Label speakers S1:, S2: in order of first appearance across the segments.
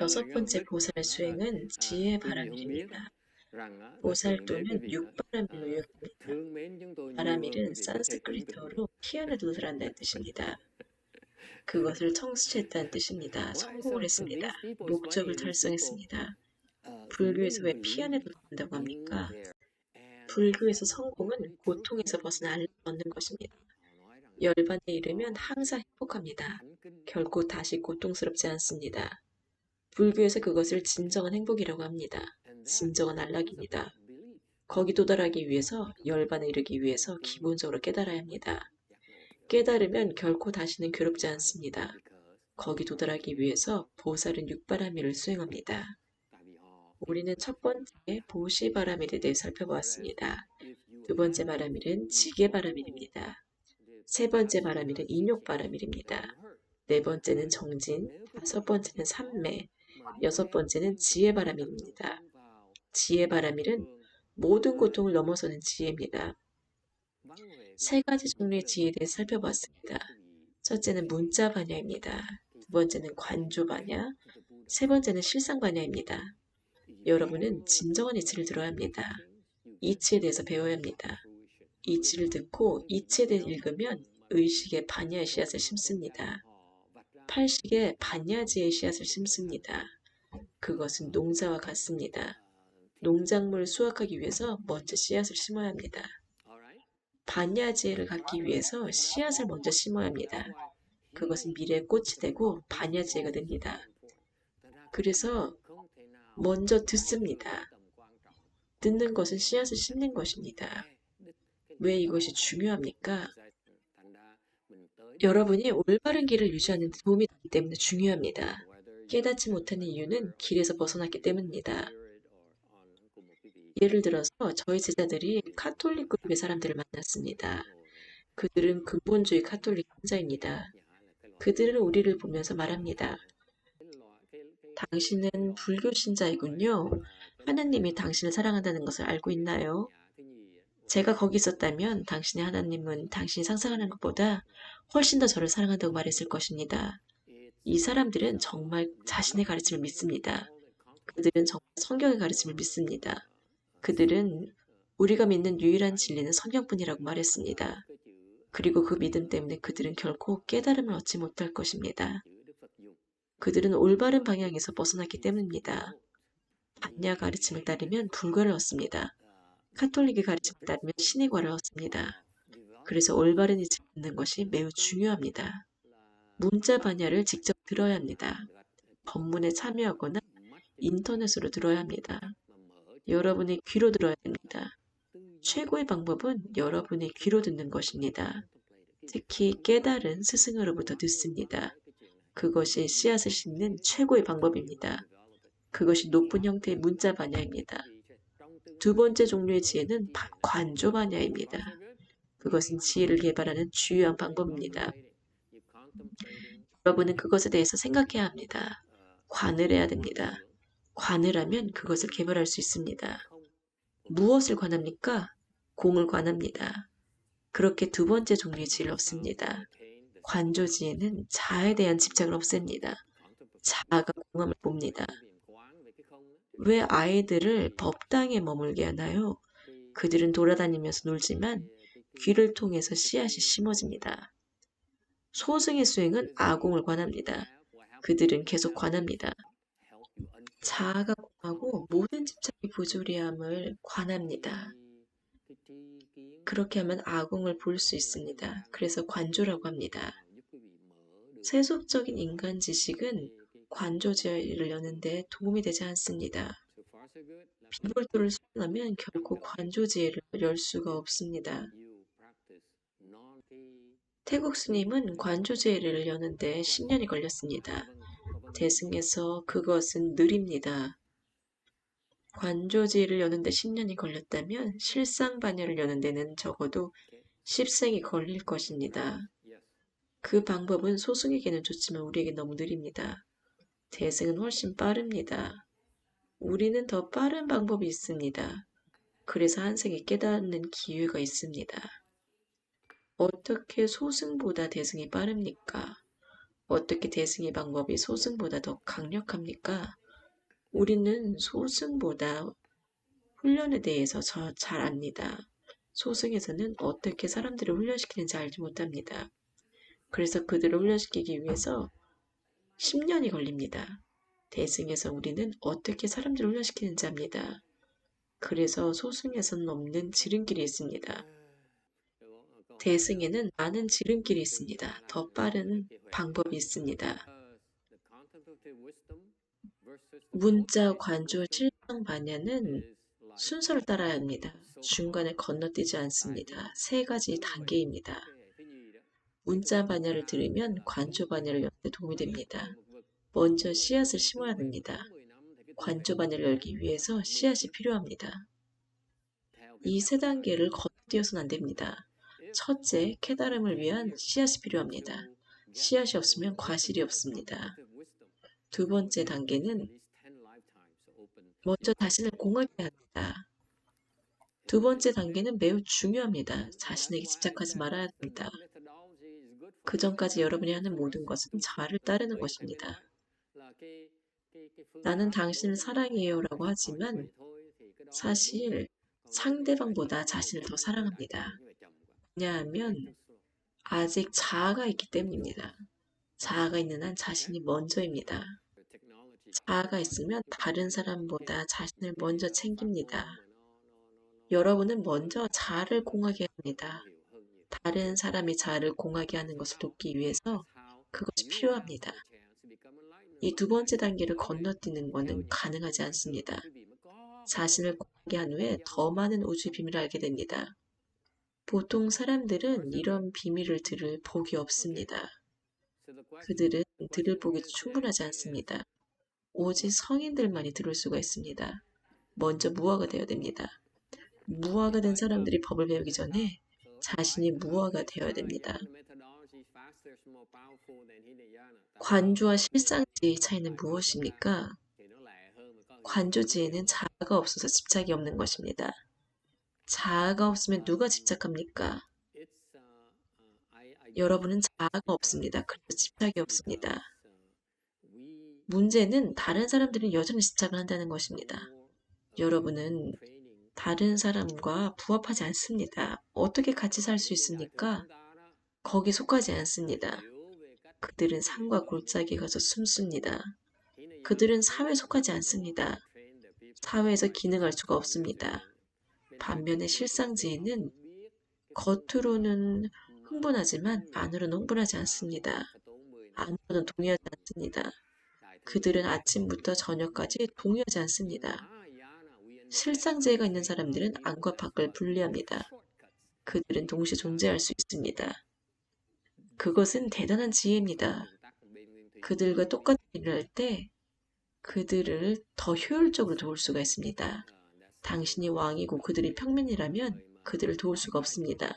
S1: 여섯 번째 보살 수행은 지혜 바람일입니다. 보살 또는 육바람일로 유행합니다. 바람일은 산스크리트어로 피안을 도달한다는 뜻입니다. 그것을 청수했다는 뜻입니다. 성공을 했습니다. 목적을 달성했습니다. 불교에서 왜 피안에 도달한다고 합니까? 불교에서 성공은 고통에서 벗어나 알을 얻는 것입니다. 열반에 이르면 항상 행복합니다. 결코 다시 고통스럽지 않습니다. 불교에서 그것을 진정한 행복이라고 합니다. 진정한 안락입니다. 거기 도달하기 위해서 열반에 이르기 위해서 기본적으로 깨달아야 합니다. 깨달으면 결코 다시는 괴롭지 않습니다. 거기 도달하기 위해서 보살은 육바라밀을 수행합니다. 우리는 첫 번째 보시바라밀에 대해 살펴보았습니다. 두 번째 바라밀은 지게바라밀입니다. 세 번째 바라밀은 인욕바라밀입니다. 네 번째는 정진, 다섯 번째는 삼매, 여섯 번째는 지혜바라밀입니다. 지혜바라밀은 모든 고통을 넘어서는 지혜입니다. 세 가지 종류의 지혜에 대해 살펴봤습니다. 첫째는 문자 반야입니다. 두 번째는 관조 반야, 세 번째는 실상 반야입니다. 여러분은 진정한 이치를 들어야 합니다. 이치에 대해서 배워야 합니다. 이치를 듣고 대해 읽으면 의식의 반야의 씨앗을 심습니다. 팔식의 반야지의 씨앗을 심습니다. 그것은 농사와 같습니다. 농작물을 수확하기 위해서 먼저 씨앗을 심어야 합니다. 반야지혜를 갖기 위해서 씨앗을 먼저 심어야 합니다. 그것은 미래의 꽃이 되고 반야지혜가 됩니다. 그래서 먼저 듣습니다. 듣는 것은 씨앗을 심는 것입니다. 왜 이것이 중요합니까? 여러분이 올바른 길을 유지하는 데 도움이 되기 때문에 중요합니다. 깨닫지 못하는 이유는 길에서 벗어났기 때문입니다. 예를 들어서 저희 제자들이 카톨릭 그룹의 사람들을 만났습니다. 그들은 근본주의 카톨릭 신자입니다. 그들은 우리를 보면서 말합니다. 당신은 불교 신자이군요. 하나님이 당신을 사랑한다는 것을 알고 있나요? 제가 거기 있었다면 당신의 하나님은 당신이 상상하는 것보다 훨씬 더 저를 사랑한다고 말했을 것입니다. 이 사람들은 정말 자신의 가르침을 믿습니다. 그들은 정말 성경의 가르침을 믿습니다. 그들은 우리가 믿는 유일한 진리는 성경뿐이라고 말했습니다. 그리고 그 믿음 때문에 그들은 결코 깨달음을 얻지 못할 것입니다. 그들은 올바른 방향에서 벗어났기 때문입니다. 반야 가르침을 따르면 불과를 얻습니다. 카톨릭의 가르침을 따르면 신의 과를 얻습니다. 그래서 올바른 이치를 듣는 것이 매우 중요합니다. 문자 반야를 직접 들어야 합니다. 법문에 참여하거나 인터넷으로 들어야 합니다. 여러분의 귀로 들어야 됩니다. 최고의 방법은 여러분의 귀로 듣는 것입니다. 특히 깨달은 스승으로부터 듣습니다. 그것이 씨앗을 심는 최고의 방법입니다. 그것이 높은 형태의 문자 반야입니다. 두 번째 종류의 지혜는 관조 반야입니다. 그것은 지혜를 개발하는 주요한 방법입니다. 여러분은 그것에 대해서 생각해야 합니다. 관을 해야 됩니다. 관을 하면 그것을 개발할 수 있습니다. 무엇을 관합니까? 공을 관합니다. 그렇게 두 번째 종류의 지혜를 얻습니다. 관조지혜는 자에 대한 집착을 없앱니다. 자아가 공함을 봅니다. 왜 아이들을 법당에 머물게 하나요? 그들은 돌아다니면서 놀지만 귀를 통해서 씨앗이 심어집니다. 소승의 수행은 아공을 관합니다. 그들은 계속 관합니다. 자아가 공하고 모든 집착이 부조리함을 관합니다. 그렇게 하면 아공을 볼 수 있습니다. 그래서 관조라고 합니다. 세속적인 인간 지식은 관조제를 여는데 도움이 되지 않습니다. 비볼도를 수행하면 결코 관조지혜를 열 수가 없습니다. 태국 스님은 관조제를 여는데 10년이 걸렸습니다. 대승에서 그것은 느립니다. 관조지를 여는데 10년이 걸렸다면 실상반야를 여는 데는 적어도 10생이 걸릴 것입니다. 그 방법은 소승에게는 좋지만 우리에게 너무 느립니다. 대승은 훨씬 빠릅니다. 우리는 더 빠른 방법이 있습니다. 그래서 한생에 깨닫는 기회가 있습니다. 어떻게 소승보다 대승이 빠릅니까? 어떻게 대승의 방법이 소승보다 더 강력합니까? 우리는 소승보다 훈련에 대해서 저 잘 압니다. 소승에서는 어떻게 사람들을 훈련시키는지 알지 못합니다. 그래서 그들을 훈련시키기 위해서 10년이 걸립니다. 대승에서 우리는 어떻게 사람들을 훈련시키는지 압니다. 그래서 소승에서는 없는 지름길이 있습니다. 대승에는 많은 지름길이 있습니다. 더 빠른 방법이 있습니다. 문자, 관조, 실상, 반야는 순서를 따라야 합니다. 중간에 건너뛰지 않습니다. 세 가지 단계입니다. 문자 반야를 들으면 관조 반야를 여는데 도움이 됩니다. 먼저 씨앗을 심어야 됩니다. 관조 반야를 열기 위해서 씨앗이 필요합니다. 이 세 단계를 건너뛰어서는 안 됩니다. 첫째, 깨달음을 위한 씨앗이 필요합니다. 씨앗이 없으면 과실이 없습니다. 두 번째 단계는 먼저 자신을 공하게 합니다. 두 번째 단계는 매우 중요합니다. 자신에게 집착하지 말아야 합니다. 그 전까지 여러분이 하는 모든 것은 자를 따르는 것입니다. 나는 당신을 사랑해요 라고 하지만 사실 상대방보다 자신을 더 사랑합니다. 왜냐하면 아직 자아가 있기 때문입니다. 자아가 있는 한 자신이 먼저입니다. 자아가 있으면 다른 사람보다 자신을 먼저 챙깁니다. 여러분은 먼저 자아를 공하게 합니다. 다른 사람이 자아를 공하게 하는 것을 돕기 위해서 그것이 필요합니다. 이 두 번째 단계를 건너뛰는 것은 가능하지 않습니다. 자신을 공하게 한 후에 더 많은 우주의 비밀을 알게 됩니다. 보통 사람들은 이런 비밀을 들을 복이 없습니다. 그들은 들을 복이 충분하지 않습니다. 오직 성인들만이 들을 수가 있습니다. 먼저 무화가 되어야 됩니다. 무화가 된 사람들이 법을 배우기 전에 자신이 무화가 되어야 됩니다. 관조와 실상지의 차이는 무엇입니까? 관조지에는 자아가 없어서 집착이 없는 것입니다. 자아가 없으면 누가 집착합니까? 여러분은 자아가 없습니다. 그래서 집착이 없습니다. 문제는 다른 사람들은 여전히 집착을 한다는 것입니다. 여러분은 다른 사람과 부합하지 않습니다. 어떻게 같이 살 수 있습니까? 거기 속하지 않습니다. 그들은 산과 골짜기에 가서 숨습니다. 그들은 사회에 속하지 않습니다. 사회에서 기능할 수가 없습니다. 반면에 실상지에는 겉으로는 흥분하지만 안으로는 흥분하지 않습니다. 안으로는 동의하지 않습니다. 그들은 아침부터 저녁까지 동의하지 않습니다. 실상제가 있는 사람들은 안과 밖을 분리합니다. 그들은 동시에 존재할 수 있습니다. 그것은 대단한 지혜입니다. 그들과 똑같은 일을 할 때 그들을 더 효율적으로 도울 수가 있습니다. 당신이 왕이고 그들이 평민이라면 그들을 도울 수가 없습니다.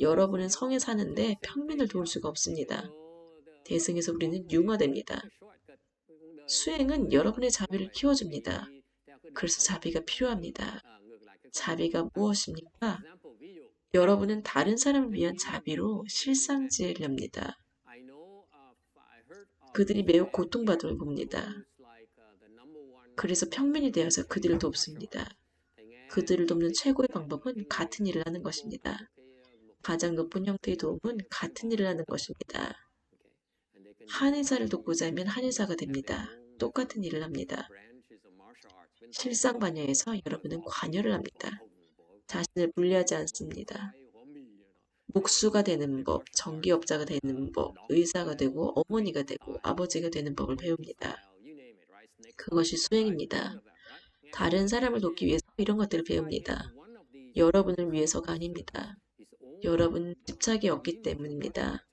S1: 여러분은 성에 사는데 평민을 도울 수가 없습니다. 대승에서 우리는 융화됩니다. 수행은 여러분의 자비를 키워줍니다. 그래서 자비가 필요합니다. 자비가 무엇입니까? 여러분은 다른 사람을 위한 자비로 실상지혜를 엽니다. 그들이 매우 고통받음을 봅니다. 그래서 평민이 되어서 그들을 돕습니다. 그들을 돕는 최고의 방법은 같은 일을 하는 것입니다. 가장 높은 형태의 도움은 같은 일을 하는 것입니다. 한의사를 돕고자 하면 한의사가 됩니다. 똑같은 일을 합니다. 실상 반야에서 여러분은 관여를 합니다. 자신을 분리하지 않습니다. 목수가 되는 법, 전기업자가 되는 법, 의사가 되고 어머니가 되고 아버지가 되는 법을 배웁니다. 그것이 수행입니다. 다른 사람을 돕기 위해서 이런 것들을 배웁니다. 여러분을 위해서가 아닙니다. 여러분 집착이 없기 때문입니다.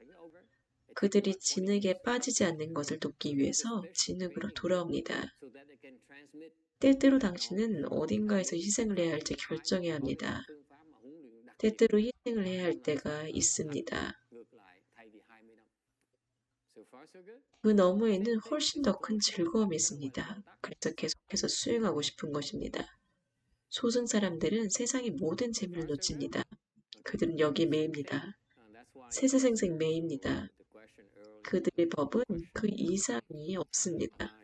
S1: 그들이 진흙에 빠지지 않는 것을 돕기 위해서 진흙으로 돌아옵니다. 때때로 당신은 어딘가에서 희생을 해야 할지 결정해야 합니다. 때때로 희생을 해야 할 때가 있습니다. 그 너머에는 훨씬 더 큰 즐거움이 있습니다. 그래서 계속해서 수행하고 싶은 것입니다. 소승 사람들은 세상의 모든 재미를 놓칩니다. 그들은 여기에 매입니다. 세세생생 매입니다. 그들의 법은 그 이상이 없습니다.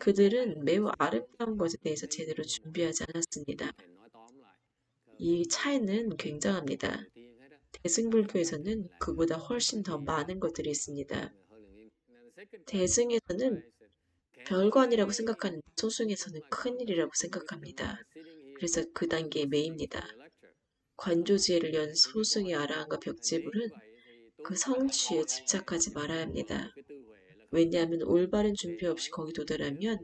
S1: 그들은 매우 아름다운 것에 대해서 제대로 준비하지 않았습니다. 이 차이는 굉장합니다. 대승불교에서는 그보다 훨씬 더 많은 것들이 있습니다. 대승에서는 별관이라고 생각하는 소승에서는 큰일이라고 생각합니다. 그래서 그 단계에 매입니다. 관조지혜를 연 소승의 아라한과 벽제불은 그 성취에 집착하지 말아야 합니다. 왜냐하면 올바른 준비 없이 거기 도달하면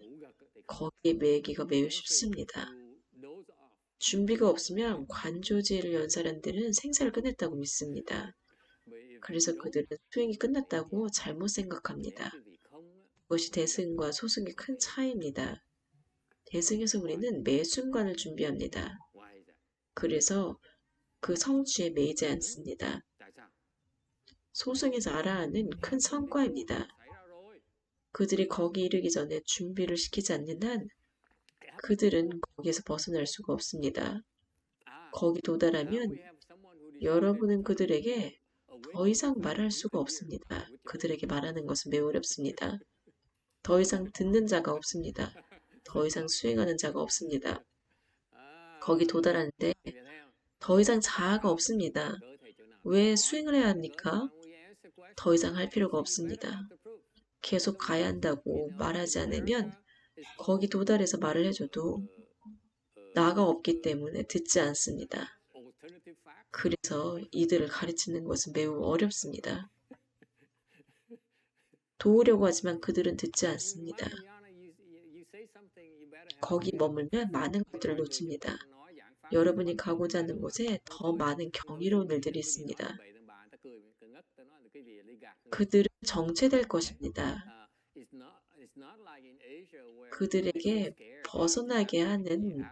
S1: 거기에 매기가 매우 쉽습니다. 준비가 없으면 관조지혜를 연 사람들은 생사를 끝냈다고 믿습니다. 그래서 그들은 수행이 끝났다고 잘못 생각합니다. 그것이 대승과 소승의 큰 차이입니다. 대승에서 우리는 매 순간을 준비합니다. 그래서 그 성취에 매이지 않습니다. 소승에서 아라하는 큰 성과입니다. 그들이 거기 이르기 전에 준비를 시키지 않는 한 그들은 거기에서 벗어날 수가 없습니다. 거기 도달하면 여러분은 그들에게 더 이상 말할 수가 없습니다. 그들에게 말하는 것은 매우 어렵습니다. 더 이상 듣는 자가 없습니다. 더 이상 수행하는 자가 없습니다. 거기 도달하는데 더 이상 자아가 없습니다. 왜 수행을 해야 합니까? 더 이상 할 필요가 없습니다. 계속 가야 한다고 말하지 않으면 거기 도달해서 말을 해줘도 나가 없기 때문에 듣지 않습니다. 그래서 이들을 가르치는 것은 매우 어렵습니다. 도우려고 하지만 그들은 듣지 않습니다. 거기 머물면 많은 것들을 놓칩니다. 여러분이 가고자 하는 곳에 더 많은 경이로운 일들이 있습니다. 그들은 정체될 것입니다. 그들에게 벗어나게 하는